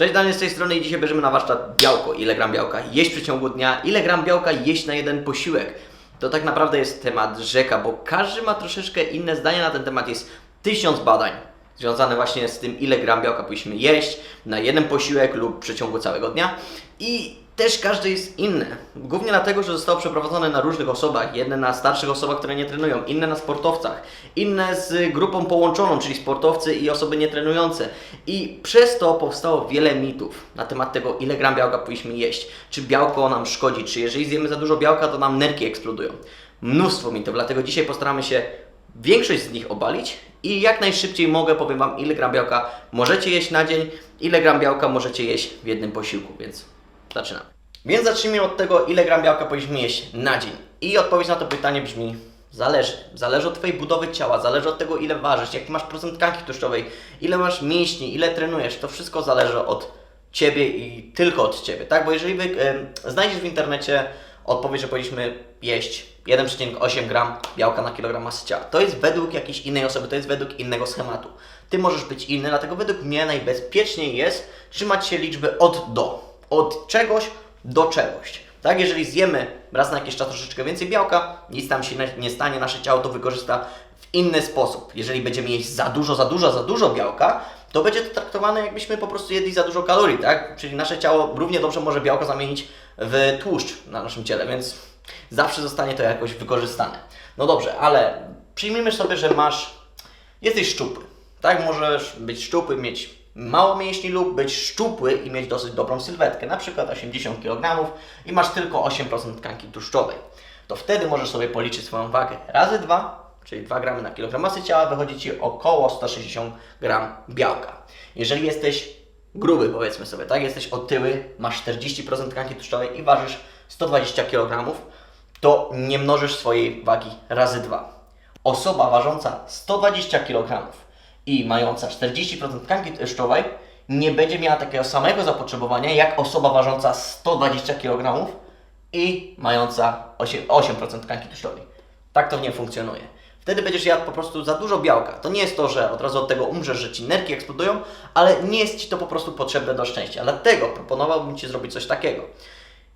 Cześć Daniel z tej strony i dzisiaj bierzemy na warsztat białko. Ile gram białka jeść w przeciągu dnia, ile gram białka jeść na jeden posiłek. To tak naprawdę jest temat rzeka, bo każdy ma troszeczkę inne zdanie na ten temat. Jest tysiąc badań związane właśnie z tym, ile gram białka powinniśmy jeść na jeden posiłek lub w przeciągu całego dnia. I też każdy jest inny. Głównie dlatego, że zostało przeprowadzone na różnych osobach. Jedne na starszych osobach, które nie trenują, inne na sportowcach, inne z grupą połączoną, czyli sportowcy i osoby nietrenujące. I przez to powstało wiele mitów na temat tego, ile gram białka powinniśmy jeść. Czy białko nam szkodzi, czy jeżeli zjemy za dużo białka, to nam nerki eksplodują. Mnóstwo mitów, dlatego dzisiaj postaramy się większość z nich obalić i jak najszybciej mogę powiem Wam, ile gram białka możecie jeść na dzień, ile gram białka możecie jeść w jednym posiłku, więc zaczynamy. Więc zacznijmy od tego, ile gram białka powinniśmy jeść na dzień. I odpowiedź na to pytanie brzmi, zależy. Zależy od Twojej budowy ciała, zależy od tego, ile ważysz, jaki masz procent tkanki tłuszczowej, ile masz mięśni, ile trenujesz. To wszystko zależy od Ciebie i tylko od Ciebie, tak? Bo jeżeli wy, e, znajdziesz w internecie odpowiedź, że powinniśmy jeść 1,8 gram białka na kilogram masy ciała. To jest według jakiejś innej osoby, to jest według innego schematu. Ty możesz być inny, dlatego według mnie najbezpieczniej jest trzymać się liczby od do. Od czegoś do czegoś. Tak, jeżeli zjemy raz na jakiś czas troszeczkę więcej białka, nic tam się nie- nie stanie, nasze ciało to wykorzysta w inny sposób. Jeżeli będziemy jeść za dużo, za dużo, za dużo białka, to będzie to traktowane jakbyśmy po prostu jedli za dużo kalorii, tak? Czyli nasze ciało równie dobrze może białko zamienić w tłuszcz na naszym ciele, więc zawsze zostanie to jakoś wykorzystane. No dobrze, ale przyjmijmy sobie, że masz, jesteś szczupły, tak? Możesz być szczupły, mieć mało mięśni lub być szczupły i mieć dosyć dobrą sylwetkę, na przykład 80 kg i masz tylko 8% tkanki tłuszczowej. To wtedy możesz sobie policzyć swoją wagę razy 2, czyli 2 gramy na kilogram masy ciała, wychodzi Ci około 160 gram białka. Jeżeli jesteś gruby, powiedzmy sobie, tak, jesteś otyły, masz 40% tkanki tłuszczowej i ważysz 120 kg, to nie mnożysz swojej wagi razy 2. Osoba ważąca 120 kg i mająca 40% tkanki tłuszczowej nie będzie miała takiego samego zapotrzebowania jak osoba ważąca 120 kg i mająca 8%, 8% tkanki tłuszczowej. Tak to nie funkcjonuje. Wtedy będziesz jadł po prostu za dużo białka. To nie jest to, że od razu od tego umrzesz, że ci nerki eksplodują, ale nie jest ci to po prostu potrzebne do szczęścia. Dlatego proponowałbym ci zrobić coś takiego.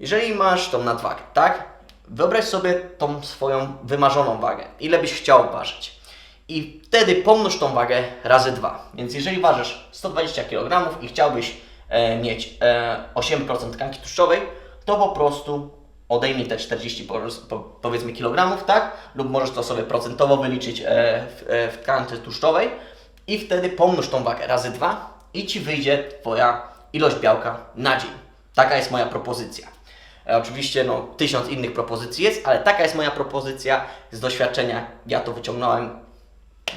Jeżeli masz tą nadwagę, tak? Wyobraź sobie tą swoją wymarzoną wagę. Ile byś chciał ważyć? I wtedy pomnóż tą wagę razy dwa. Więc jeżeli ważysz 120 kg i chciałbyś e, mieć e, 8% tkanki tłuszczowej, to po prostu odejmij te 40 po, po, powiedzmy kilogramów, tak? Lub możesz to sobie procentowo wyliczyć e, w, e, w tkance tłuszczowej i wtedy pomnóż tą wagę razy dwa i Ci wyjdzie Twoja ilość białka na dzień. Taka jest moja propozycja. E, Oczywiście no, tysiąc innych propozycji jest, ale taka jest moja propozycja z doświadczenia. Ja to wyciągnąłem.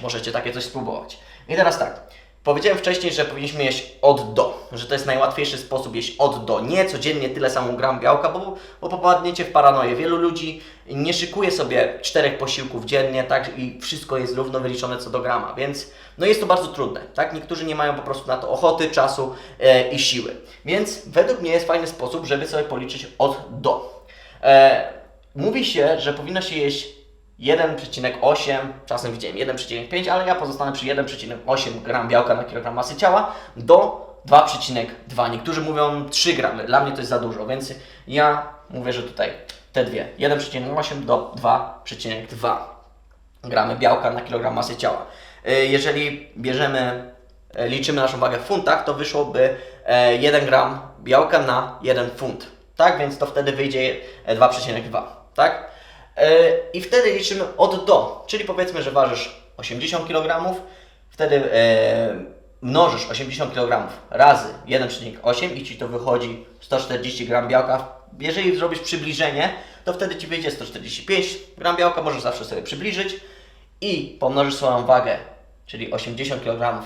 Możecie takie coś spróbować. I teraz tak. Powiedziałem wcześniej, że powinniśmy jeść od do, że to jest najłatwiejszy sposób jeść od do. Nie codziennie tyle samo gram białka, bo, bo popadniecie w paranoję. Wielu ludzi nie szykuje sobie czterech posiłków dziennie, tak i wszystko jest równo wyliczone co do grama, więc no jest to bardzo trudne, tak? Niektórzy nie mają po prostu na to ochoty, czasu e, i siły. Więc według mnie jest fajny sposób, żeby sobie policzyć od do. E, mówi się, że powinno się jeść 1,8, czasem widziałem 1,5, ale ja pozostanę przy 1,8 gram białka na kilogram masy ciała do 2,2. Niektórzy mówią 3 gramy, dla mnie to jest za dużo, więc ja mówię, że tutaj te dwie 1,8 do 2,2 gramy białka na kilogram masy ciała. Y, Jeżeli bierzemy, e, liczymy naszą wagę w funtach, to wyszłoby e, 1 gram białka na 1 funt. Tak, więc to wtedy wyjdzie e, 2,2. Tak? E, I wtedy liczymy od do, czyli powiedzmy, że ważysz 80 kg, wtedy e, mnożysz 80 kg razy 1,8 i Ci to wychodzi 140 g białka. Jeżeli zrobisz przybliżenie, to wtedy Ci wyjdzie 145 g białka, możesz zawsze sobie przybliżyć i pomnożysz swoją wagę, czyli 80 kg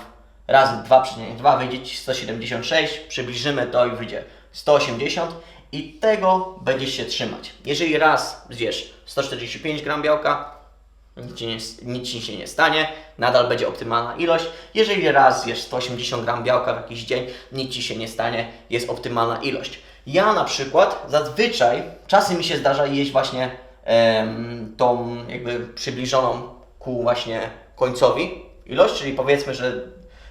razy 2,2 wyjdzie Ci 176, przybliżymy to i wyjdzie 180 i tego będziesz się trzymać. Jeżeli raz zjesz 145 gram białka, nic ci, nie, nic ci się nie stanie, nadal będzie optymalna ilość. Jeżeli raz zjesz 180 gram białka w jakiś dzień, nic ci się nie stanie, jest optymalna ilość. Ja na przykład zazwyczaj, czasem mi się zdarza jeść właśnie em, tą jakby przybliżoną ku właśnie końcowi ilość, czyli powiedzmy, że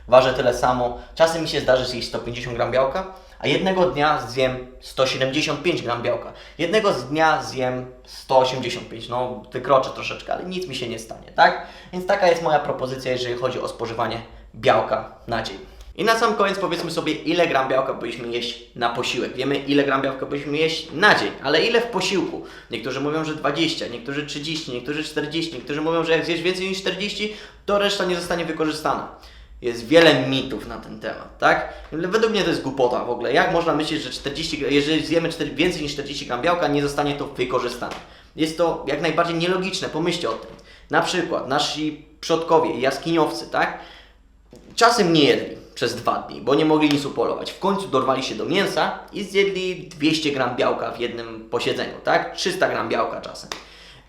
ważę tyle samo. Czasem mi się zdarzy zjeść 150 gram białka, a jednego dnia zjem 175 gram białka. Jednego z dnia zjem 185, no wykroczę troszeczkę, ale nic mi się nie stanie, tak? Więc taka jest moja propozycja, jeżeli chodzi o spożywanie białka na dzień. I na sam koniec powiedzmy sobie, ile gram białka powinniśmy jeść na posiłek. Wiemy, ile gram białka powinniśmy jeść na dzień, ale ile w posiłku? Niektórzy mówią, że 20, niektórzy 30, niektórzy 40, niektórzy mówią, że jak zjesz więcej niż 40, to reszta nie zostanie wykorzystana. Jest wiele mitów na ten temat, tak? Według mnie to jest głupota w ogóle. Jak można myśleć, że 40, jeżeli zjemy 4, więcej niż 40 gram białka, nie zostanie to wykorzystane? Jest to jak najbardziej nielogiczne, pomyślcie o tym. Na przykład nasi przodkowie, jaskiniowcy, tak? Czasem nie jedli przez dwa dni, bo nie mogli nic upolować. W końcu dorwali się do mięsa i zjedli 200 gram białka w jednym posiedzeniu, tak? 300 gram białka czasem.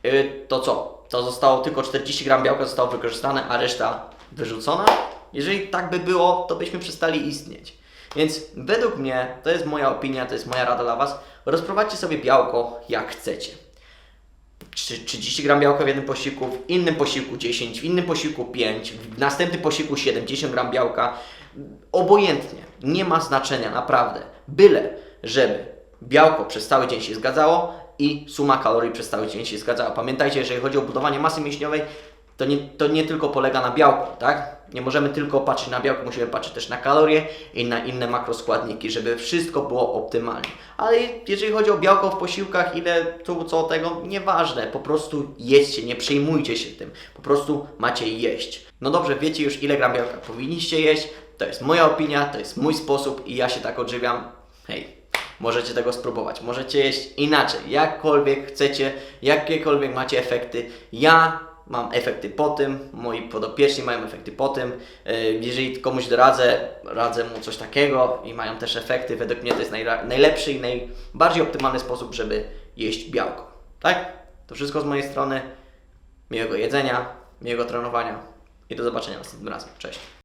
Yy, to co? To zostało tylko 40 gram białka zostało wykorzystane, a reszta wyrzucona? Jeżeli tak by było, to byśmy przestali istnieć. Więc według mnie, to jest moja opinia, to jest moja rada dla Was, rozprowadźcie sobie białko jak chcecie. Trzy- 30 gram białka w jednym posiłku, w innym posiłku 10, w innym posiłku 5, w następnym posiłku 70 gram białka. Obojętnie, nie ma znaczenia, naprawdę. Byle, żeby białko przez cały dzień się zgadzało i suma kalorii przez cały dzień się zgadzała. Pamiętajcie, jeżeli chodzi o budowanie masy mięśniowej, to nie, to nie tylko polega na białku, tak? Nie możemy tylko patrzeć na białko, musimy patrzeć też na kalorie i na inne makroskładniki, żeby wszystko było optymalnie. Ale jeżeli chodzi o białko w posiłkach, ile tu, co tego, nieważne, po prostu jedźcie, nie przejmujcie się tym, po prostu macie jeść. No dobrze, wiecie już ile gram białka powinniście jeść, to jest moja opinia, to jest mój sposób i ja się tak odżywiam. Hej, Możecie tego spróbować, możecie jeść inaczej, jakkolwiek chcecie, jakiekolwiek macie efekty. Ja mam efekty po tym, moi podopieczni mają efekty po tym. Yy, Jeżeli komuś doradzę, radzę mu coś takiego i mają też efekty, według mnie to jest najlepszy i najbardziej optymalny sposób, żeby jeść białko. Tak? To wszystko z mojej strony. Miłego jedzenia, miłego trenowania i do zobaczenia następnym razem. Cześć.